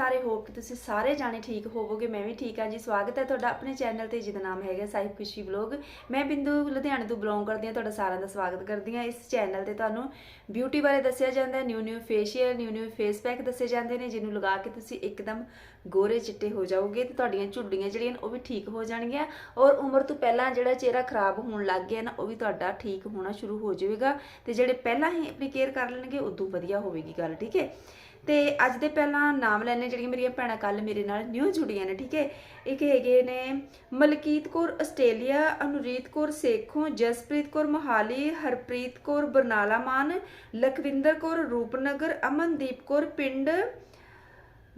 ਸਾਰੇ ਹੋਪ ਕਿ ਤੁਸੀਂ ਸਾਰੇ ਜਾਣੇ ਠੀਕ ਹੋਵੋਗੇ, ਮੈਂ ਵੀ ਠੀਕ ਹਾਂ ਜੀ। ਸਵਾਗਤ ਹੈ ਤੁਹਾਡਾ ਆਪਣੇ ਚੈਨਲ ਤੇ, ਜਿਹਦਾ ਨਾਮ ਹੈਗਾ ਸਾਹਿਬ ਖੁਸ਼ੀ ਵਲੌਗ। ਮੈਂ ਬਿੰਦੂ ਲੁਧਿਆਣੇ ਤੋਂ ਬਿਲੋਂਗ ਕਰਦੀ ਹਾਂ, ਤੁਹਾਡਾ ਸਾਰਿਆਂ ਦਾ ਸਵਾਗਤ ਕਰਦੀ ਹਾਂ। ਇਸ ਚੈਨਲ ਤੇ ਤੁਹਾਨੂੰ ਬਿਊਟੀ ਬਾਰੇ ਦੱਸਿਆ ਜਾਂਦਾ ਹੈ new new facial new new face pack ਦੱਸੇ ਜਾਂਦੇ ਨੇ, ਜਿਹਨੂੰ ਲਗਾ ਕੇ ਤੁਸੀਂ ਇੱਕਦਮ ਗੋਰੇ ਚਿੱਟੇ ਹੋ ਜਾਓਗੇ ਤੇ ਤੁਹਾਡੀਆਂ ਝੁੱਡੀਆਂ ਜਿਹੜੀਆਂ ਨੇ, ਉਹ ਵੀ ਠੀਕ ਹੋ ਜਾਣਗੀਆਂ। ਔਰ ਉਮਰ ਤੋਂ ਪਹਿਲਾਂ ਜਿਹੜਾ ਚਿਹਰਾ ਖਰਾਬ ਹੋਣ ਲੱਗ ਗਿਆ ਨਾ, ਉਹ ਵੀ ਤੁਹਾਡਾ ਠੀਕ ਹੋਣਾ ਸ਼ੁਰੂ ਹੋ ਜਾਵੇਗਾ। ਤੇ ਜਿਹੜੇ ਪਹਿਲਾਂ ਹੀ ਆਪਣੀ ਕੇਅਰ ਕਰ ਲੈਣਗੇ, ਉਦੋਂ ਵਧੀਆ ਹੋਵੇਗੀ ਗੱਲ, ਠੀਕ ਹੈ? ਤੇ ਅੱਜ ਦੇ ਪਹਿਲਾਂ ਨਾਮ ਲੈਣੇ ਜਿਹੜੀਆਂ ਮੇਰੀਆਂ ਭੈਣਾਂ ਕੱਲ ਮੇਰੇ ਨਾਲ ਨਿਊ ਜੁੜੀਆਂ ਨੇ, ਠੀਕ ਹੈ? ਇੱਕ ਹੈਗੇ ਨੇ ਮਲਕੀਤ ਕੌਰ ਆਸਟ੍ਰੇਲੀਆ, ਅਨੁਰੀਤ ਕੌਰ ਸੇਖੋਂ, ਜਸਪ੍ਰੀਤ ਕੌਰ ਮੋਹਾਲੀ, ਹਰਪ੍ਰੀਤ ਕੌਰ ਬਰਨਾਲਾ ਮਾਨ, ਲਖਵਿੰਦਰ ਕੌਰ ਰੂਪਨਗਰ, ਅਮਨਦੀਪ ਕੌਰ ਪਿੰਡ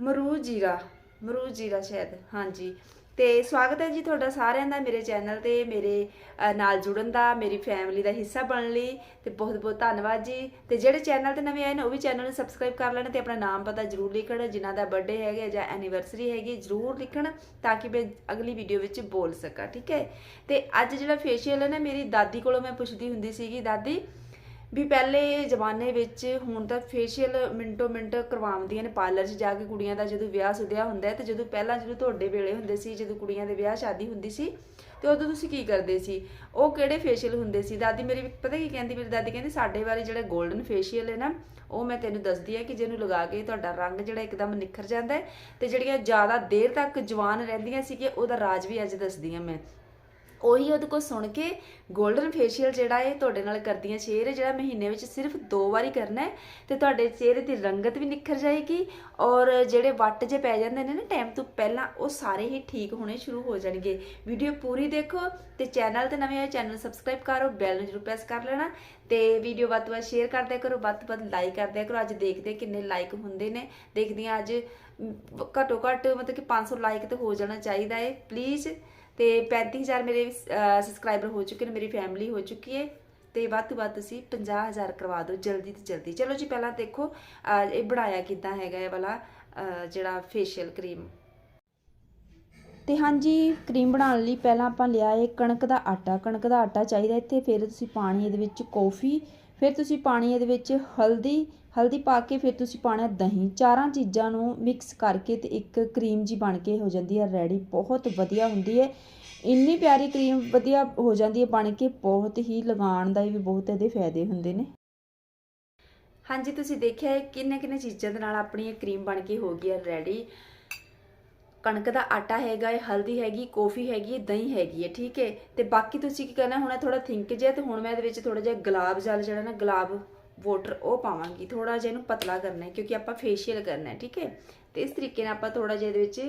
ਮਰੂ ਜੀਰਾ ਮਰੂ ਜੀਰਾ ਸ਼ਾਇਦ, ਹਾਂਜੀ। ਤੇ ਸਵਾਗਤ ਹੈ ਜੀ ਤੁਹਾਡਾ ਸਾਰਿਆਂ ਦਾ ਮੇਰੇ ਚੈਨਲ ਤੇ, ਮੇਰੇ ਨਾਲ ਜੁੜਨ ਦਾ, ਮੇਰੀ ਫੈਮਿਲੀ ਦਾ ਹਿੱਸਾ ਬਣਨ ਲਈ ਤੇ ਬਹੁਤ ਬਹੁਤ ਧੰਨਵਾਦ ਜੀ। ਤੇ ਜਿਹੜੇ ਚੈਨਲ ਤੇ ਨਵੇਂ ਆਏ ਨੇ, ਉਹ ਵੀ ਚੈਨਲ ਨੂੰ ਸਬਸਕ੍ਰਾਈਬ ਕਰ ਲੈਣ ਤੇ ਆਪਣਾ ਨਾਮ ਪਤਾ ਜਰੂਰ ਲਿਖਣ, ਜਿਨ੍ਹਾਂ ਦਾ ਬਰਥਡੇ ਹੈਗਾ ਜਾਂ ਐਨੀਵਰਸਰੀ ਹੈਗੀ, ਜਰੂਰ ਲਿਖਣ ਤਾਂ ਕਿ ਮੈਂ ਅਗਲੀ ਵੀਡੀਓ ਵਿੱਚ ਬੋਲ ਸਕਾਂ, ਠੀਕ ਹੈ? ਤੇ ਅੱਜ ਜਿਹੜਾ ਫੇਸ਼ੀਅਲ ਹੈ ਨਾ, ਮੇਰੀ ਦਾਦੀ ਕੋਲੋਂ ਮੈਂ ਪੁੱਛਦੀ ਹੁੰਦੀ ਸੀਗੀ, ਦਾਦੀ ਵੀ ਪਹਿਲੇ ਜ਼ਮਾਨੇ ਵਿੱਚ ਹੁਣ ਤਾਂ ਫੇਸ਼ੀਅਲ ਮਿੰਟੋ ਮਿੰਟ ਕਰਵਾਉਂਦੀਆਂ ਨੇ ਪਾਰਲਰ 'ਚ ਜਾ ਕੇ ਕੁੜੀਆਂ ਦਾ ਜਦੋਂ ਵਿਆਹ ਸੁਧਿਆ ਹੁੰਦਾ ਹੈ ਤੇ ਜਦੋਂ ਪਹਿਲਾਂ ਜਦੋਂ ਤੁਹਾਡੇ ਵੇਲੇ ਹੁੰਦੇ ਸੀ, ਜਦੋਂ ਕੁੜੀਆਂ ਦੇ ਵਿਆਹ ਸ਼ਾਦੀ ਹੁੰਦੀ ਸੀ, ਤੇ ਉਦੋਂ ਤੁਸੀਂ ਕੀ ਕਰਦੇ ਸੀ? ਉਹ ਕਿਹੜੇ ਫੇਸ਼ੀਅਲ ਹੁੰਦੇ ਸੀ? ਦਾਦੀ ਮੇਰੀ ਪਤਾ ਕੀ ਕਹਿੰਦੀ, ਮੇਰੀ ਦਾਦੀ ਕਹਿੰਦੀ, ਸਾਡੇ ਵਾਲੇ ਜਿਹੜਾ 골ਡਨ ਫੇਸ਼ੀਅਲ ਹੈ ਨਾ, ਉਹ ਮੈਂ ਤੈਨੂੰ ਦੱਸਦੀ ਆ ਕਿ ਜਿਹਨੂੰ ਲਗਾ ਕੇ ਤੁਹਾਡਾ ਰੰਗ ਜਿਹੜਾ ਇੱਕਦਮ ਨਿਖਰ ਜਾਂਦਾ ਹੈ ਤੇ ਜਿਹੜੀਆਂ ਜ਼ਿਆਦਾ ਦੇਰ ਤੱਕ ਜਵਾਨ ਰਹਿੰਦੀਆਂ ਸੀ ਕਿ ਉਹਦਾ ਰਾਜ ਵੀ ਅੱਜ ਦੱਸਦੀ ਆ ਮੈਂ। ਉਹੀ ਉਹਦੇ ਕੋਲ ਸੁਣ ਕੇ 골ਡਨ ਫੇਸ਼ੀਅਲ ਜਿਹੜਾ ਹੈ ਤੁਹਾਡੇ ਨਾਲ ਕਰਦੀਆਂ ਸ਼ੇਅਰ ਜਿਹੜਾ ਮਹੀਨੇ ਵਿੱਚ ਸਿਰਫ ਦੋ ਵਾਰੀ ਕਰਨਾ ਹੈ ਤੇ ਤੁਹਾਡੇ ਚਿਹਰੇ ਦੀ ਰੰਗਤ ਵੀ ਨਿਖਰ ਜਾਏਗੀ ਔਰ ਜਿਹੜੇ ਵੱਟ ਜੇ ਪੈ ਜਾਂਦੇ ਨੇ ਨਾ ਟਾਈਮ ਤੋਂ ਪਹਿਲਾਂ ਉਹ ਸਾਰੇ ਹੀ ਠੀਕ ਹੋਣੇ ਸ਼ੁਰੂ ਹੋ ਜਾਣਗੇ। ਵੀਡੀਓ ਪੂਰੀ ਦੇਖੋ ਤੇ ਚੈਨਲ ਤੇ ਨਵੇਂ ਹੋਏ ਚੈਨਲ ਨੂੰ ਸਬਸਕ੍ਰਾਈਬ ਕਰੋ ਬੈਲ ਨੂੰ ਜਰੂਰ ਪ੍ਰੈਸ ਕਰ ਲੈਣਾ ਤੇ ਵੀਡੀਓ ਵੱਧ ਤੋਂ ਵੱਧ ਸ਼ੇਅਰ ਕਰਦਿਆ ਕਰੋ ਵੱਧ ਤੋਂ ਵੱਧ ਲਾਈਕ ਕਰਦਿਆ ਕਰੋ। ਅੱਜ ਦੇਖਦੇ ਕਿੰਨੇ ਲਾਈਕ ਹੁੰਦੇ ਨੇ। ਦੇਖਦੀ ਹਾਂ ਅੱਜ ਅਮ, ਘੱਟੋ ਘੱਟ ਮਤਲਬ ਕਿ 500 ਲਾਈਕ ਤੇ ਹੋ ਜਾਣਾ ਚਾਹੀਦਾ ਹੈ। ਪਲੀਜ਼ ਤੇ 35000 ਮੇਰੇ ਸਬਸਕ੍ਰਾਈਬਰ ਹੋ ਚੁੱਕੇ ਨੇ, ਮੇਰੀ ਫੈਮਿਲੀ ਹੋ ਚੁੱਕੀ ਹੈ। ਤੇ ਵੱਧ ਤੋਂ ਵੱਧ ਤੁਸੀਂ 50000 ਕਰਵਾ ਦਿਓ, ਜਲਦੀ ਤੋਂ ਜਲਦੀ। ਚਲੋ ਜੀ, ਪਹਿਲਾਂ ਦੇਖੋ ਇਹ ਬਣਾਇਆ ਕਿੱਦਾਂ ਹੈਗਾ ਇਹ ਵਾਲਾ ਜਿਹੜਾ ਫੇਸ਼ੀਅਲ ਕਰੀਮ ਤੇ ਹਾਂਜੀ ਕਰੀਮ ਬਣਾਉਣ ਲਈ ਪਹਿਲਾਂ ਆਪਾਂ ਲਿਆ ਹੈ ਕਣਕ ਦਾ ਆਟਾ। ਕਣਕ ਦਾ ਆਟਾ ਚਾਹੀਦਾ ਇੱਥੇ, ਫਿਰ ਤੁਸੀਂ ਪਾਣੀ ਇਹਦੇ ਵਿੱਚ ਕੌਫੀ ਫਿਰ ਤੁਸੀਂ ਪਾਣੀ ਇਹਦੇ ਵਿੱਚ ਹਲਦੀ ਹਲਦੀ ਪਾ ਕੇ ਫਿਰ ਤੁਸੀਂ ਪਾਣਾ ਦਹੀਂ। ਚਾਰਾਂ ਚੀਜ਼ਾਂ ਨੂੰ ਮਿਕਸ ਕਰਕੇ ਤੇ ਇੱਕ ਕਰੀਮ ਜੀ ਬਣ ਕੇ ਹੋ ਜਾਂਦੀ ਹੈ ਰੈਡੀ। ਬਹੁਤ ਵਧੀਆ ਹੁੰਦੀ ਹੈ। ਇੰਨੀ ਪਿਆਰੀ ਕਰੀਮ ਵਧੀਆ ਹੋ ਜਾਂਦੀ ਹੈ, ਬਣ ਕੇ ਬਹੁਤ ਹੀ ਲਗਾਉਣ ਦਾ ਵੀ ਬਹੁਤ ਇਹਦੇ ਫਾਇਦੇ ਹੁੰਦੇ ਨੇ। ਹਾਂਜੀ, ਤੁਸੀਂ ਦੇਖਿਆ ਹੈ ਕਿੰਨੇ ਕਿੰਨੇ ਚੀਜ਼ਾਂ ਦੇ ਨਾਲ ਆਪਣੀ ਇਹ ਕਰੀਮ ਬਣ ਕੇ ਹੋ ਗਈ ਹੈ ਰੈਡੀ। ਕਣਕ ਦਾ ਆਟਾ ਹੈਗਾ ਹੈ ਹਲਦੀ ਹੈਗੀ, ਕੌਫੀ ਹੈਗੀ ਹੈ ਦਹੀਂ ਹੈਗੀ ਹੈ, ਠੀਕ ਹੈ। ਤੇ ਬਾਕੀ ਤੁਸੀਂ ਕੀ ਕਰਨਾ, ਹੁਣ ਥੋੜਾ ਥਿੰਕ ਜਿਹਾ ਤੇ ਹੁਣ ਮੈਂ ਇਹਦੇ ਵਿੱਚ ਥੋੜਾ ਜਿਹਾ ਗੁਲਾਬ ਜਲ ਜਿਹੜਾ ਨਾ, ਗੁਲਾਬ ਵਾਟਰ ਉਹ ਪਾਵਾਂਗੀ ਥੋੜਾ ਜਿਹਾ ਇਹਨੂੰ ਪਤਲਾ ਕਰਨਾ ਹੈ ਕਿਉਂਕਿ ਆਪਾਂ ਫੇਸ਼ੀਅਲ ਕਰਨਾ ਹੈ, ਠੀਕ ਹੈ? ਤੇ ਇਸ ਤਰੀਕੇ ਨਾਲ ਆਪਾਂ ਥੋੜਾ ਜਿਹਾ ਇਹਦੇ ਵਿੱਚ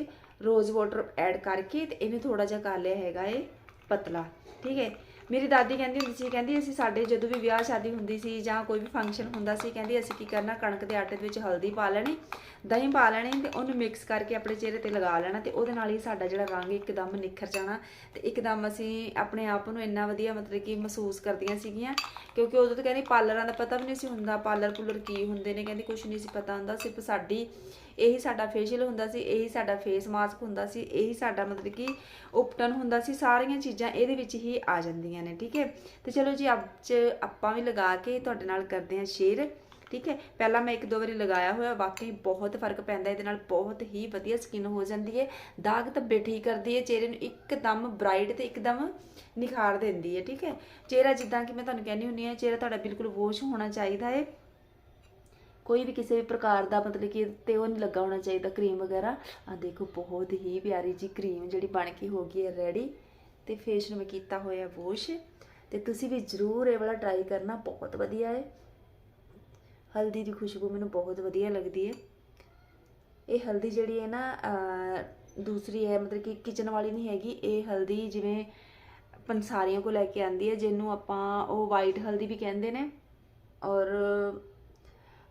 ਰੋਜ਼ ਵਾਟਰ ਐਡ ਕਰਕੇ ਤੇ ਇਹਨੂੰ ਥੋੜਾ ਜਿਹਾ ਕਰ ਲਿਆ ਹੈਗਾ ਇਹ ਪਤਲਾ, ਠੀਕ ਹੈ? ਮੇਰੀ ਦਾਦੀ ਕਹਿੰਦੀ ਹੁੰਦੀ ਸੀ, ਕਹਿੰਦੀ ਅਸੀਂ ਸਾਡੇ ਜਦੋਂ ਵੀ ਵਿਆਹ ਸ਼ਾਦੀ ਹੁੰਦੀ ਸੀ ਜਾਂ ਕੋਈ ਵੀ ਫੰਕਸ਼ਨ ਹੁੰਦਾ ਸੀ, ਕਹਿੰਦੀ ਅਸੀਂ ਕੀ ਕਰਨਾ, ਕਣਕ ਦੇ ਆਟੇ ਦੇ ਵਿੱਚ ਹਲਦੀ ਪਾ ਲੈਣੀ, ਦਹੀਂ ਪਾ ਲੈਣੀ ਤੇ ਉਹਨੂੰ ਮਿਕਸ ਕਰਕੇ ਆਪਣੇ ਚਿਹਰੇ ਤੇ ਲਗਾ ਲੈਣਾ ਤੇ ਉਹਦੇ ਨਾਲ ਹੀ ਸਾਡਾ ਜਿਹੜਾ ਰੰਗ ਇੱਕਦਮ ਨਿਖਰ ਜਾਣਾ ਤੇ ਇੱਕਦਮ ਅਸੀਂ ਆਪਣੇ ਆਪ ਨੂੰ ਇੰਨਾ ਵਧੀਆ ਮਤਲਬ ਕਿ ਮਹਿਸੂਸ ਕਰਦੀਆਂ ਸੀਗੀਆਂ, ਕਿਉਂਕਿ ਉਦੋਂ ਤਾਂ ਕਹਿੰਦੀ ਪਾਰਲਰਾਂ ਦਾ ਪਤਾ ਵੀ ਨਹੀਂ ਸੀ ਹੁੰਦਾ ਪਾਰਲਰ ਪੁਲਰ ਕੀ ਹੁੰਦੇ ਨੇ, ਕਹਿੰਦੀ ਕੁਝ ਨਹੀਂ ਸੀ ਪਤਾ ਹੁੰਦਾ, ਸਿਰਫ ਸਾਡੀ ਇਹੀ ਸਾਡਾ ਫੇਸ਼ੀਅਲ ਹੁੰਦਾ ਸੀ, ਇਹੀ ਸਾਡਾ ਫੇਸ ਮਾਸਕ ਹੁੰਦਾ ਸੀ, ਇਹੀ ਸਾਡਾ ਮਤਲਬ ਕਿ ਉਪਟਨ ਹੁੰਦਾ ਸੀ, ਸਾਰੀਆਂ ਚੀਜ਼ਾਂ ਇਹਦੇ ਵਿੱਚ ਹੀ ਆ ਜਾਂਦੀਆਂ ਨੇ, ਠੀਕ ਹੈ? ਤੇ ਚਲੋ ਜੀ, ਅੱਜ ਆਪਾਂ ਵੀ ਲਗਾ ਕੇ ਤੁਹਾਡੇ ਨਾਲ ਕਰਦੇ ਹਾਂ ਸ਼ੇਅਰ ਠੀਕ ਹੈ? ਪਹਿਲਾਂ ਮੈਂ ਇੱਕ ਦੋ ਵਾਰੀ ਲਗਾਇਆ ਹੋਇਆ, ਵਾਕਈ ਬਹੁਤ ਫ਼ਰਕ ਪੈਂਦਾ, ਇਹਦੇ ਨਾਲ ਬਹੁਤ ਹੀ ਵਧੀਆ ਸਕਿਨ ਹੋ ਜਾਂਦੀ ਹੈ। ਦਾਗ ਧੱਬੇ ਠੀਕ ਕਰਦੀ ਹੈ, ਚਿਹਰੇ ਨੂੰ ਇੱਕਦਮ ਬ੍ਰਾਈਟ ਤੇ ਇੱਕਦਮ ਨਿਖਾਰ ਦਿੰਦੀ ਹੈ, ਠੀਕ ਹੈ? ਚਿਹਰਾ ਜਿੱਦਾਂ ਕਿ ਮੈਂ ਤੁਹਾਨੂੰ ਕਹਿੰਦੀ ਹੁੰਦੀ ਹਾਂ, ਚਿਹਰਾ ਤੁਹਾਡਾ ਬਿਲਕੁਲ ਵੋਸ਼ ਹੋਣਾ ਚਾਹੀਦਾ ਹੈ। ਕੋਈ ਵੀ ਕਿਸੇ ਵੀ ਪ੍ਰਕਾਰ ਦਾ ਮਤਲਬ ਕਿ ਤੇ ਉਹ ਨਹੀਂ ਲੱਗਾ ਹੋਣਾ ਚਾਹੀਦਾ ਕਰੀਮ ਵਗੈਰਾ। ਆ ਦੇਖੋ, ਬਹੁਤ ਹੀ ਪਿਆਰੀ ਜੀ ਕਰੀਮ ਜਿਹੜੀ ਬਣ ਕੇ ਹੋ ਗਈ ਹੈ ਰੈਡੀ ਤੇ ਫੇਸ ਨੂੰ ਮੈਂ ਕੀਤਾ ਹੋਇਆ ਵੋਸ਼ ਤੇ ਤੁਸੀਂ ਵੀ ਜ਼ਰੂਰ ਇਹ ਵਾਲਾ ਟਰਾਈ ਕਰਨਾ, ਬਹੁਤ ਵਧੀਆ ਹੈ। ਹਲਦੀ ਦੀ ਖੁਸ਼ਬੂ ਮੈਨੂੰ ਬਹੁਤ ਵਧੀਆ ਲੱਗਦੀ ਹੈ। ਇਹ ਹਲਦੀ ਜਿਹੜੀ ਹੈ ਨਾ ਦੂਸਰੀ ਹੈ, ਮਤਲਬ ਕਿ ਕਿਚਨ ਵਾਲੀ ਨਹੀਂ ਹੈਗੀ। ਇਹ ਹਲਦੀ ਜਿਵੇਂ ਪੰਸਾਰੀਆਂ ਕੋ ਲੈ ਕੇ ਆਂਦੀ ਹੈ, ਜਿਹਨੂੰ ਆਪਾਂ ਉਹ ਵਾਈਟ ਹਲਦੀ ਵੀ ਕਹਿੰਦੇ ਨੇ। ਔਰ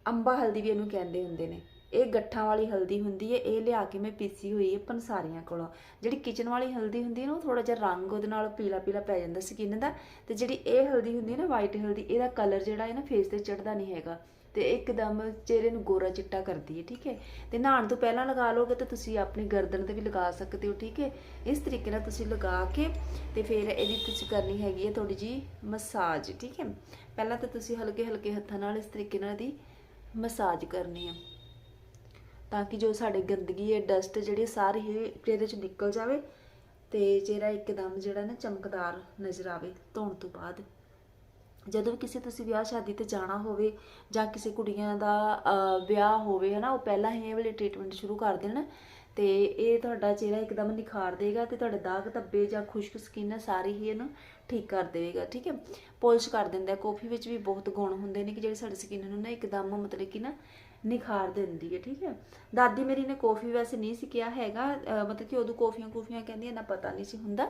ਅੰਬਾ ਹਲਦੀ ਵੀ ਇਹਨੂੰ ਕਹਿੰਦੇ ਹੁੰਦੇ ਨੇ। ਇਹ ਗੱਠਾਂ ਵਾਲੀ ਹਲਦੀ ਹੁੰਦੀ ਹੈ ਇਹ ਲਿਆ ਕੇ ਮੈਂ ਪੀਸੀ ਹੋਈ ਹੈ ਪੰਸਾਰੀਆਂ ਕੋਲੋਂ। ਜਿਹੜੀ ਕਿਚਨ ਵਾਲੀ ਹਲਦੀ ਹੁੰਦੀ ਹੈ ਨਾ, ਉਹ ਥੋੜਾ ਜਿਹਾ ਰੰਗ ਉਹਦੇ ਨਾਲ ਪੀਲਾ ਪੀਲਾ ਪੈ ਜਾਂਦਾ ਸਕਿਨ ਦਾ। ਤੇ ਜਿਹੜੀ ਇਹ ਹਲਦੀ ਹੁੰਦੀ ਹੈ ਨਾ ਵਾਈਟ ਹਲਦੀ, ਇਹਦਾ ਕਲਰ ਜਿਹੜਾ ਹੈ ਨਾ ਫੇਸ ਤੇ ਚੜਦਾ ਨਹੀਂ ਹੈਗਾ। ਤੇ ਇੱਕਦਮ ਚਿਹਰੇ ਨੂੰ ਗੋਰਾ ਚਿੱਟਾ ਕਰਦੀ ਹੈ ਠੀਕ ਹੈ ਤੇ ਨਹਾਉਣ ਤੋਂ ਪਹਿਲਾਂ ਲਗਾ ਲੋਗੇ ਤਾਂ ਤੁਸੀਂ ਆਪਣੀ ਗਰਦਨ ਤੇ ਵੀ ਲਗਾ ਸਕਦੇ ਹੋ, ਠੀਕ ਹੈ ਇਸ ਤਰੀਕੇ ਨਾਲ ਤੁਸੀਂ ਲਗਾ ਕੇ ਤੇ ਫਿਰ ਇਹਦੀ ਤੁਸੀਂ ਕਰਨੀ ਹੈਗੀ ਹੈ ਥੋੜੀ ਜੀ ਮਸਾਜ ਠੀਕ ਹੈ ਪਹਿਲਾਂ ਤਾਂ ਤੁਸੀਂ ਹਲਕੇ ਹਲਕੇ ਹੱਥਾਂ ਨਾਲ ਇਸ ਤਰੀਕੇ ਨਾਲ ਦੀ ਮਸਾਜ ਕਰਨੀ ਆ। ਤਾਂ ਕਿ ਜੋ ਸਾਡੇ ਗੰਦਗੀ ਹੈ ਡਸਟ ਜਿਹੜੀ ਸਾਰੀ ਹੀ ਇਹਦੇ ਚ ਨਿਕਲ ਜਾਵੇ ਤੇ ਚਿਹਰਾ ਇੱਕਦਮ ਜਿਹੜਾ ਨਾ ਚਮਕਦਾਰ ਨਜ਼ਰ ਆਵੇ ਧੋਣ ਤੋਂ ਬਾਅਦ। ਜਦੋਂ ਵੀ ਕਿਸੇ ਤੁਸੀਂ ਵਿਆਹ ਸ਼ਾਦੀ ਤੇ ਜਾਣਾ ਹੋਵੇ ਜਾਂ ਕਿਸੇ ਕੁੜੀਆਂ ਦਾ ਵਿਆਹ ਹੋਵੇ, ਹਨਾ, ਉਹ ਪਹਿਲਾਂ ਹੀ ਇਹ ਵਾਲੇ ਟ੍ਰੀਟਮੈਂਟ ਸ਼ੁਰੂ ਕਰ ਦੇਣ। ਤੇ ਇਹ ਤੁਹਾਡਾ ਚਿਹਰਾ ਇੱਕਦਮ ਨਿਖਾਰ ਦੇਗਾ ਤੇ ਤੁਹਾਡੇ ਦਾਗ ਧੱਬੇ ਜਾਂ ਖੁਸ਼ਕ ਸਕਿਨ ਸਾਰੀ ਹੀ ਇਹਨੂੰ ਠੀਕ ਕਰ ਦੇਵੇਗਾ, ਠੀਕ ਹੈ? ਪੋਲਿਸ਼ ਕਰ ਦਿੰਦਾ ਕਾਫੀ ਵਿੱਚ ਵੀ ਬਹੁਤ ਗੁਣ ਹੁੰਦੇ ਨੇ ਕਿ ਜਿਹੜੇ ਸਾਡੀ ਸਕਿਨ ਨੂੰ ਨਾ ਇੱਕਦਮ ਮਤਲਬ ਕਿ ਨਾ ਨਿਖਾਰ ਦਿੰਦੀ ਹੈ, ਠੀਕ ਹੈ? ਦਾਦੀ ਮੇਰੀ ਨੇ ਕੌਫੀ ਵੈਸੇ ਨਹੀਂ ਸੀ ਕਿਹਾ ਹੈਗਾ ਮਤਲਬ ਕਿ ਉਦੋਂ ਕੌਫੀਆਂ ਕੌਫੀਆਂ ਕਹਿੰਦੀਆਂ ਨਾ ਪਤਾ ਨਹੀਂ ਸੀ ਹੁੰਦਾ।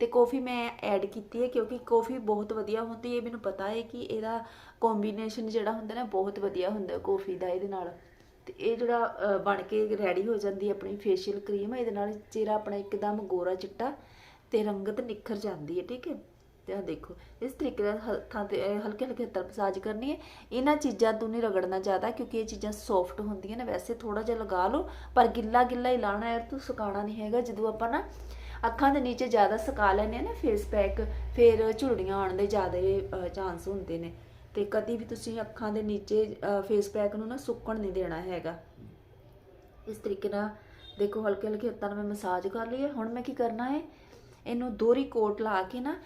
ਤੇ ਕੌਫੀ ਮੈਂ ਐਡ ਕੀਤੀ ਹੈ ਕਿਉਂਕਿ ਕੌਫੀ ਬਹੁਤ ਵਧੀਆ ਹੁੰਦੀ ਹੈ ਮੈਨੂੰ ਪਤਾ ਹੈ ਕਿ ਇਹਦਾ ਕੰਬੀਨੇਸ਼ਨ ਜਿਹੜਾ ਹੁੰਦਾ ਨਾ ਬਹੁਤ ਵਧੀਆ ਹੁੰਦਾ ਕੌਫੀ ਦਾ, ਇਹਦੇ ਨਾਲ। ਤੇ ਇਹ ਜਿਹੜਾ ਬਣ ਕੇ ਰੈਡੀ ਹੋ ਜਾਂਦੀ ਆਪਣੀ ਫੇਸ਼ੀਅਲ ਕਰੀਮ ਇਹਦੇ ਨਾਲ ਚਿਹਰਾ ਆਪਣਾ ਇੱਕਦਮ ਗੋਰਾ ਚਿੱਟਾ ਤੇ ਰੰਗਤ ਨਿਖਰ ਜਾਂਦੀ ਹੈ, ਠੀਕ ਹੈ? ਤੇ ਆ ਦੇਖੋ, ਇਸ ਤਰੀਕੇ ਨਾਲ ਹੱਥਾਂ ਤੇ ਹਲਕੇ ਹਲਕੇ ਹੱਥਾਂ ਮਸਾਜ ਕਰਨੀ ਹੈ। ਇਹਨਾਂ ਚੀਜ਼ਾਂ ਤੋਂ ਨਹੀਂ ਰਗੜਨਾ ਜ਼ਿਆਦਾ, ਕਿਉਂਕਿ ਇਹ ਚੀਜ਼ਾਂ ਸੌਫਟ ਹੁੰਦੀਆਂ ਨੇ। ਵੈਸੇ ਥੋੜਾ ਜਿਹਾ ਲਗਾ ਲਓ, ਪਰ ਗਿੱਲਾ ਗਿੱਲਾ ਹੀ ਲਾਣਾ ਹੈ ਤੂੰ ਸੁਕਾਉਣਾ ਨਹੀਂ ਹੈਗਾ। ਜਦੋਂ ਆਪਾਂ ਨਾ ਅੱਖਾਂ ਦੇ ਨੀਚੇ ਜ਼ਿਆਦਾ ਸੁਕਾ ਲੈਂਦੇ ਆ ਨਾ ਫੇਸ ਪੈਕ ਫਿਰ ਝੁਰੜੀਆਂ ਆਉਣ ਦੇ ਜ਼ਿਆਦਾ ਚਾਂਸ ਹੁੰਦੇ ਨੇ। ਤੇ ਕਦੀ ਵੀ ਤੁਸੀਂ ਅੱਖਾਂ ਦੇ ਨੀਚੇ ਫੇਸ ਪੈਕ ਨੂੰ ਨਾ ਸੁੱਕਣ ਨਹੀਂ ਦੇਣਾ ਹੈਗਾ। ਇਸ ਤਰੀਕੇ ਨਾਲ ਦੇਖੋ ਹਲਕੇ ਹਲਕੇ ਹੱਥਾਂ ਨਾਲ ਮੈਂ ਮਸਾਜ ਕਰ ਲਈ ਹੈ। ਹੁਣ ਮੈਂ ਕੀ ਕਰਨਾ ਹੈ? ਇਹਨੂੰ ਦੋਹਰੀ ਕੋਟ ਲਾ ਕੇ ਨਾ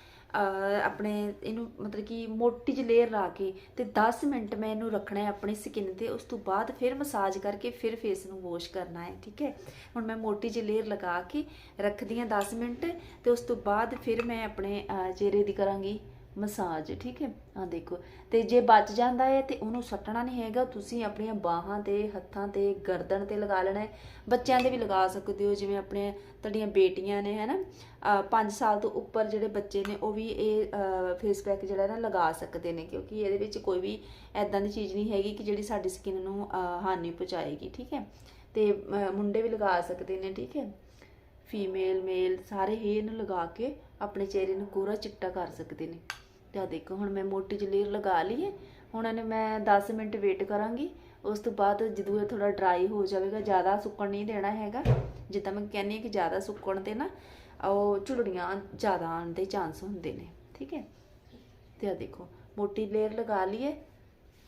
ਆਪਣੇ ਇਹਨੂੰ ਮਤਲਬ ਕਿ ਮੋਟੀ ਜਿਹੀ ਲੇਅਰ ਲਾ ਕੇ ਤੇ 10 ਮਿੰਟ ਮੈਂ ਇਹਨੂੰ ਰੱਖਣਾ ਹੈ ਆਪਣੀ ਸਕਿਨ ਤੇ। ਉਸ ਤੋਂ ਬਾਅਦ ਫਿਰ ਮਸਾਜ ਕਰਕੇ ਫਿਰ ਫੇਸ ਨੂੰ ਵਾਸ਼ ਕਰਨਾ ਹੈ, ਠੀਕ ਹੈ? ਹੁਣ ਮੈਂ ਮੋਟੀ ਜਿਹੀ ਲੇਅਰ ਲਗਾ ਕੇ ਰੱਖਦੀ ਹਾਂ 10 ਮਿੰਟ ਤੇ ਉਸ ਤੋਂ ਬਾਅਦ ਫਿਰ ਮੈਂ ਆਪਣੇ ਚਿਹਰੇ ਦੀ ਕਰਾਂਗੀ। ਮਸਾਜ, ਠੀਕ ਹੈ? ਆ ਦੇਖੋ। ਤੇ ਜੇ ਬਚ ਜਾਂਦਾ ਹੈ ਤੇ ਉਹਨੂੰ ਸੱਟਣਾ ਨਹੀਂ ਹੈਗਾ। ਤੁਸੀਂ ਆਪਣੀਆਂ ਬਾਹਾਂ ਤੇ, ਹੱਥਾਂ ਤੇ, ਗਰਦਨ ਤੇ ਲਗਾ ਲੈਣਾ ਹੈ। ਬੱਚਿਆਂ ਦੇ ਵੀ ਲਗਾ ਸਕਦੇ ਹੋ, ਜਿਵੇਂ ਆਪਣੇ ਤੁਹਾਡੀਆਂ ਬੇਟੀਆਂ ਨੇ ਹੈਨਾ 5 ਸਾਲ ਤੋਂ ਉੱਪਰ ਜਿਹੜੇ ਬੱਚੇ ਨੇ, ਉਹ ਵੀ ਇਹ ਫੇਸ ਪੈਕ ਜਿਹੜਾ ਨਾ, ਲਗਾ ਸਕਦੇ ਨੇ। ਕਿਉਂਕਿ ਇਹਦੇ ਵਿੱਚ ਕੋਈ ਵੀ ਐਦਾਂ ਦੀ ਚੀਜ਼ ਨਹੀਂ ਹੈਗੀ ਕਿ ਜਿਹੜੀ ਸਾਡੀ ਸਕਿਨ ਨੂੰ ਹਾਨੀ ਪਹੁੰਚਾਏਗੀ, ਠੀਕ ਹੈ? ਤੇ ਮੁੰਡੇ ਵੀ ਲਗਾ ਸਕਦੇ ਨੇ, ਠੀਕ ਹੈ? ਫੀਮੇਲ ਮੇਲ ਸਾਰੇ ਹੀ ਇਹਨੂੰ ਲਗਾ ਕੇ ਆਪਣੇ ਚਿਹਰੇ ਨੂੰ ਪੂਰਾ ਚਿੱਟਾ ਕਰ ਸਕਦੇ ਨੇ। ਤੇ ਦੇਖੋ, ਹੁਣ ਮੈਂ ਮੋਟੀ ਜਿਹੀ ਲੇਅਰ ਲਗਾ ਲਈ ਹੈ। ਹੁਣ ਇਹਨੇ ਮੈਂ 10 ਮਿੰਟ ਵੇਟ ਕਰਾਂਗੀ। ਉਸ ਤੋਂ ਬਾਅਦ ਜਦੋਂ ਇਹ ਥੋੜਾ ਡਰਾਈ ਹੋ ਜਾਵੇਗਾ, ਜ਼ਿਆਦਾ ਸੁੱਕਣ ਨਹੀਂ ਦੇਣਾ ਹੈਗਾ। ਜਿੱਦਾਂ ਮੈਂ ਕਹਿੰਦੀ ਹਾਂ ਕਿ ਜ਼ਿਆਦਾ ਸੁੱਕਣ ਤੇ ਨਾ, ਉਹ ਝੁਲੜੀਆਂ ਜ਼ਿਆਦਾ ਆਉਣ ਦੇ ਚਾਂਸ ਹੁੰਦੇ ਨੇ, ਠੀਕ ਹੈ? ਤੇ ਆ ਦੇਖੋ, ਮੋਟੀ ਲੇਅਰ ਲਗਾ ਲਈਏ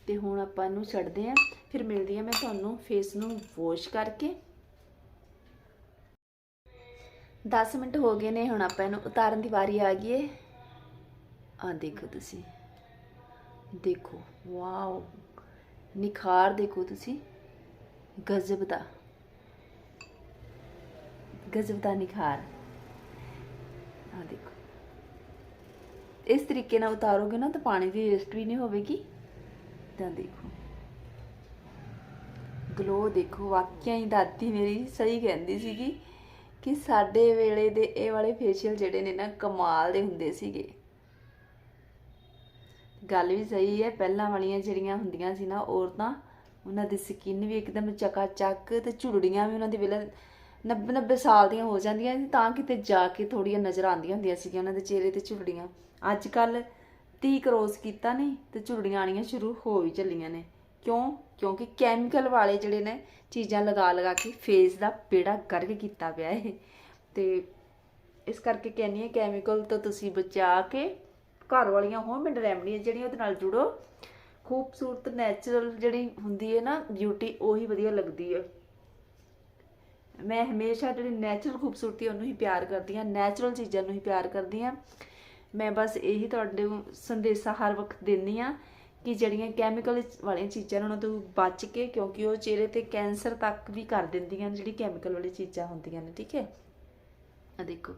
ਤੇ ਹੁਣ ਆਪਾਂ ਇਹਨੂੰ ਛੱਡਦੇ ਆਂ ਫਿਰ ਮਿਲਦੀ ਆ ਮੈਂ ਤੁਹਾਨੂੰ ਫੇਸ ਨੂੰ ਵਾਸ਼ ਕਰਕੇ। 10 ਮਿੰਟ ਹੋ ਗਏ ਨੇ, ਹੁਣ ਆਪਾਂ ਇਹਨੂੰ ਉਤਾਰਨ ਦੀ ਵਾਰੀ ਆ ਗਈ ਏ ਆ ਦੇਖੋ ਤੁਸੀਂ। ਦੇਖੋ, ਵਾਓ। ਨਿਖਾਰ ਦੇਖੋ ਤੁਸੀਂ। ਗਜ਼ਬ ਦਾ। ਗਜ਼ਬ ਦਾ ਨਿਖਾਰ। ਆ ਦੇਖੋ। ਇਸ ਤਰੀਕੇ ਨਾਲ ਉਤਾਰੋਗੇ ਨਾ ਤਾਂ ਪਾਣੀ ਦੀ ਵੇਸਟ ਵੀ ਨਹੀਂ ਹੋਵੇਗੀ। ਤਾਂ ਦੇਖੋ। ਗਲੋ ਦੇਖੋ, ਵਾਕਿਆ ਹੀ ਦਾਦੀ ਮੇਰੀ। ਸਹੀ ਕਹਿੰਦੀ ਸੀਗੀ ਕਿ ਸਾਡੇ ਵੇਲੇ ਦੇ ਇਹ ਵਾਲੇ ਫੇਸ਼ੀਅਲ ਜਿਹੜੇ ਨੇ ਨਾ ਕਮਾਲ ਦੇ ਹੁੰਦੇ ਸੀਗੇ। ਗੱਲ ਵੀ ਸਹੀ ਹੈ, ਪਹਿਲਾਂ ਵਾਲੀਆਂ ਜਿਹੜੀਆਂ ਹੁੰਦੀਆਂ ਸੀ ਨਾ ਔਰਤਾਂ, ਉਹਨਾਂ ਦੀ ਸਕਿਨ ਵੀ ਇੱਕਦਮ ਚਕਾ ਚੱਕ ਤੇ ਝੁਰੜੀਆਂ ਵੀ ਉਹਨਾਂ ਦੀ ਵੇਲੇ 90 90 ਸਾਲ ਦੀਆਂ ਹੋ ਜਾਂਦੀਆਂ ਸੀ, ਤਾਂ ਕਿਤੇ ਜਾ ਕੇ ਥੋੜੀਆਂ ਨਜ਼ਰ ਆਉਂਦੀਆਂ ਹੁੰਦੀਆਂ ਸੀਗੀਆਂ ਉਹਨਾਂ ਦੇ ਚਿਹਰੇ ਤੇ ਝੁਰੜੀਆਂ। ਅੱਜ ਕੱਲ 30 ਕਰੋਸ ਕੀਤਾ ਨਹੀਂ ਤੇ ਝੁਰੜੀਆਂ ਆਣੀਆਂ ਸ਼ੁਰੂ ਹੋ ਵੀ ਚੱਲੀਆਂ ਨੇ। ਕਿਉਂ? ਕਿਉਂਕਿ ਕੈਮੀਕਲ ਵਾਲੇ ਜਿਹੜੇ ਨੇ, ਚੀਜ਼ਾਂ ਲਗਾ ਲਗਾ ਕੇ ਫੇਸ ਦਾ ਬੇੜਾ ਗਰਕ ਕੀਤਾ ਪਿਆ ਹੈ ਤੇ ਇਸ ਕਰਕੇ ਕਹਿੰਨੀ ਹੈ ਕੈਮੀਕਲ ਤੋਂ ਤੁਸੀਂ ਬਚਾ ਕੇ ਘਰ ਵਾਲੀਆਂ ਹੋਮਮੇਡ ਰੈਮਡੀਆਂ ਜਿਹੜੀਆਂ ਉਹਦੇ ਨਾਲ ਜੁੜੋ। ਖੂਬਸੂਰਤ ਨੈਚੁਰਲ ਜਿਹੜੀ ਹੁੰਦੀ ਹੈ ਨਾ ਬਿਊਟੀ ਉਹੀ ਵਧੀਆ ਲੱਗਦੀ ਹੈ ਮੈਂ ਹਮੇਸ਼ਾ ਜਿਹੜੀ ਨੈਚੁਰਲ ਖੂਬਸੂਰਤੀ ਉਹਨੂੰ ਹੀ ਪਿਆਰ ਕਰਦੀ ਹਾਂ। ਨੈਚੁਰਲ ਚੀਜ਼ਾਂ ਨੂੰ ਹੀ ਪਿਆਰ ਕਰਦੀ ਹਾਂ। ਮੈਂ ਬਸ ਇਹੀ ਤੁਹਾਡੇ ਨੂੰ ਸੰਦੇਸ਼ਾ ਹਰ ਵਕਤ ਦਿੰਦੀ ਆ ਕਿ ਜਿਹੜੀਆਂ ਕੈਮੀਕਲ ਵਾਲੀਆਂ ਚੀਜ਼ਾਂ ਨੇ, ਉਹਨਾਂ ਤੋਂ ਬਚ ਕੇ, ਕਿਉਂਕਿ ਉਹ ਚਿਹਰੇ ਤੇ ਕੈਂਸਰ ਤੱਕ ਵੀ ਕਰ ਦਿੰਦੀਆਂ ਨੇ, ਜਿਹੜੀ ਕੈਮੀਕਲ ਵਾਲੀ ਚੀਜ਼ਾਂ ਹੁੰਦੀਆਂ ਨੇ, ਠੀਕ ਹੈ? ਆ ਦੇਖੋ।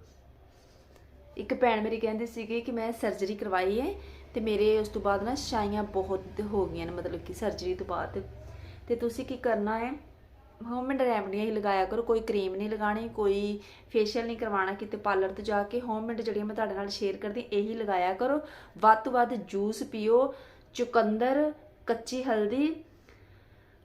ਇੱਕ ਭੈਣ ਮੇਰੀ ਕਹਿੰਦੀ ਸੀਗੀ ਕਿ ਮੈਂ ਸਰਜਰੀ ਕਰਵਾਈ ਹੈ ਤੇ ਮੇਰੇ ਉਸ ਤੋਂ ਬਾਅਦ ਨਾ ਛਾਈਆਂ ਬਹੁਤ ਹੋ ਗਈਆਂ ਨੇ, ਮਤਲਬ ਕਿ ਸਰਜਰੀ ਤੋਂ ਬਾਅਦ। ਤੇ ਤੁਸੀਂ ਕੀ ਕਰਨਾ ਹੈ? ਹੋਮਮੇਡ ਰੈਮਡੀਆਂ ਹੀ ਲਗਾਇਆ ਕਰੋ, ਕੋਈ ਕਰੀਮ ਨਹੀਂ ਲਗਾਣੀ ਕੋਈ ਫੇਸ਼ੀਅਲ ਨਹੀਂ ਕਰਵਾਉਣਾ ਕਿਤੇ ਪਾਰਲਰ ਤੋਂ ਜਾ ਕੇ। ਹੋਮਮੇਡ ਜਿਹੜੀਆਂ ਮੈਂ ਤੁਹਾਡੇ ਨਾਲ ਸ਼ੇਅਰ ਕਰਦੀ, ਇਹੀ ਲਗਾਇਆ ਕਰੋ। ਵੱਧ ਤੋਂ ਵੱਧ ਜੂਸ ਪੀਓ, ਚੁਕੰਦਰ, ਕੱਚੀ ਹਲਦੀ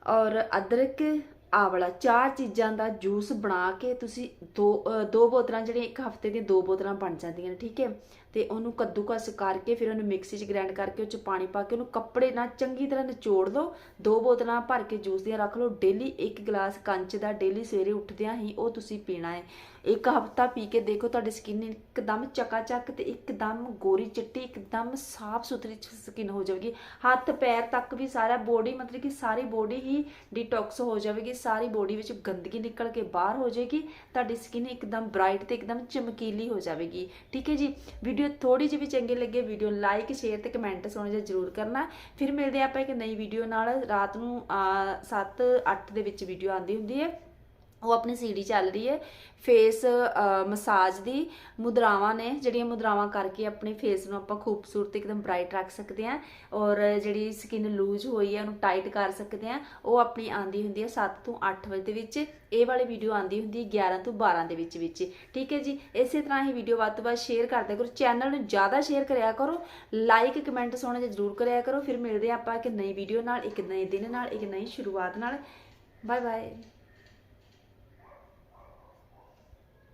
ਔਰ ਅਦਰਕ ਆਵਲਾ, ਚਾਰ ਚੀਜ਼ਾਂ ਦਾ ਜੂਸ ਬਣਾ ਕੇ ਤੁਸੀਂ ਦੋ ਦੋ ਬੋਤਲਾਂ ਜਿਹੜੀਆਂ ਇੱਕ ਹਫ਼ਤੇ ਦੀਆਂ ਦੋ ਬੋਤਲਾਂ ਬਣ ਜਾਂਦੀਆਂ ਨੇ, ਠੀਕ ਹੈ? ਤੇ ਉਹਨੂੰ ਕੱਦੂਕਸ ਕਰਕੇ ਫਿਰ ਉਹਨੂੰ ਮਿਕਸੀ 'ਚ ਗ੍ਰਾਈਂਡ ਕਰਕੇ ਉਹ 'ਚ ਪਾਣੀ ਪਾ ਕੇ ਉਹਨੂੰ ਕੱਪੜੇ ਨਾਲ ਚੰਗੀ ਤਰ੍ਹਾਂ ਨਿਚੋੜ ਲਓ। ਦੋ ਬੋਤਲਾਂ ਭਰ ਕੇ ਜੂਸ ਦੀਆਂ ਰੱਖ ਲਓ। ਡੇਲੀ ਇੱਕ ਗਲਾਸ ਕੰਚ ਦਾ ਡੇਲੀ ਸਵੇਰੇ ਉੱਠਦਿਆਂ ਹੀ ਉਹ ਤੁਸੀਂ ਪੀਣਾ ਹੈ। ਇੱਕ ਹਫਤਾ ਪੀ ਕੇ ਦੇਖੋ ਤੁਹਾਡੀ ਸਕਿਨ ਇੱਕਦਮ ਚਕਾਚਕ ਤੇ ਇੱਕਦਮ ਗੋਰੀ ਚਿੱਟੀ, ਇੱਕਦਮ ਸਾਫ਼ ਸੁਥਰੀ ਸਕਿਨ ਹੋ ਜਾਵੇਗੀ। ਹੱਥ, ਪੈਰ ਤੱਕ ਵੀ ਸਾਰਾ ਬੋਡੀ ਮਤਲਬ ਕਿ ਸਾਰੀ ਬੋਡੀ ਹੀ ਡਿਟੌਕਸ ਹੋ ਜਾਵੇਗੀ। ਸਾਰੀ ਬੋਡੀ ਵਿੱਚ ਗੰਦਗੀ ਨਿਕਲ ਕੇ ਬਾਹਰ ਹੋ ਜਾਏਗੀ। ਤੁਹਾਡੀ ਸਕਿਨ ਇੱਕਦਮ ਬ੍ਰਾਈਟ ਤੇ ਇੱਕਦਮ ਚਮਕੀਲੀ ਹੋ ਜਾਵੇਗੀ। ਠੀਕ ਹੈ ਜੀ? ਵੀਡੀਓ ਥੋੜੀ ਜਿਹੀ ਵੀ ਚੰਗੀ ਲੱਗੇ, ਵੀਡੀਓ ਲਾਈਕ ਸ਼ੇਅਰ ਤੇ ਕਮੈਂਟ ਸੁਣ ਜਿਹਾ ਜ਼ਰੂਰ ਕਰਨਾ। ਫਿਰ ਮਿਲਦੇ ਆਪਾਂ ਇੱਕ ਨਈ ਵੀਡੀਓ ਨਾਲ, ਰਾਤ ਨੂੰ 7 8 ਦੇ ਵਿੱਚ ਵੀਡੀਓ ਆਉਂਦੀ ਹੁੰਦੀ ਹੈ। ਉਹ ਆਪਣੀ ਸੀਡੀ ਚੱਲ ਰਹੀ ਹੈ। ਫੇਸ ਮਸਾਜ ਦੀ ਮੁਦਰਾਵਾਂ ਨੇ, ਜਿਹੜੀਆਂ ਮੁਦਰਾਵਾਂ ਕਰਕੇ ਆਪਣੇ ਫੇਸ ਨੂੰ ਆਪਾਂ ਖੂਬਸੂਰਤ, ਇੱਕਦਮ ਬ੍ਰਾਈਟ ਰੱਖ ਸਕਦੇ ਹਾਂ ਔਰ ਜਿਹੜੀ ਸਕਿਨ ਲੂਜ਼ ਹੋਈ ਹੈ, ਉਹਨੂੰ ਟਾਈਟ ਕਰ ਸਕਦੇ ਹਾਂ। ਉਹ ਆਪਣੀ ਆਂਦੀ ਹੁੰਦੀ ਹੈ 7 ਤੋਂ 8 ਵਜੇ ਦੇ ਵਿੱਚ। ਇਹ ਵਾਲੀ ਵੀਡੀਓ ਆਂਦੀ ਹੁੰਦੀ ਹੈ 11 ਤੋਂ 12 ਦੇ ਵਿੱਚ ਵਿੱਚ। ਠੀਕ ਹੈ ਜੀ? ਇਸੇ ਤਰ੍ਹਾਂ ਹੀ ਵੀਡੀਓ ਵੱਧ ਤੋਂ ਵੱਧ ਸ਼ੇਅਰ ਕਰਦੇ ਕਰੋ ਚੈਨਲ ਨੂੰ ਜ਼ਿਆਦਾ ਸ਼ੇਅਰ ਕਰਿਆ ਕਰੋ। ਲਾਈਕ ਕਮੈਂਟ ਸੋਹਣਾ ਜਿਹਾ ਜ਼ਰੂਰ ਕਰਿਆ ਕਰੋ। ਫਿਰ ਮਿਲਦੇ ਹਾਂ ਆਪਾਂ ਇੱਕ ਨਈ ਵੀਡੀਓ ਨਾਲ, ਇੱਕ ਨਏ ਦਿਨ ਨਾਲ, ਇੱਕ ਨਈ ਸ਼ੁਰੂਆਤ ਨਾਲ। Bye bye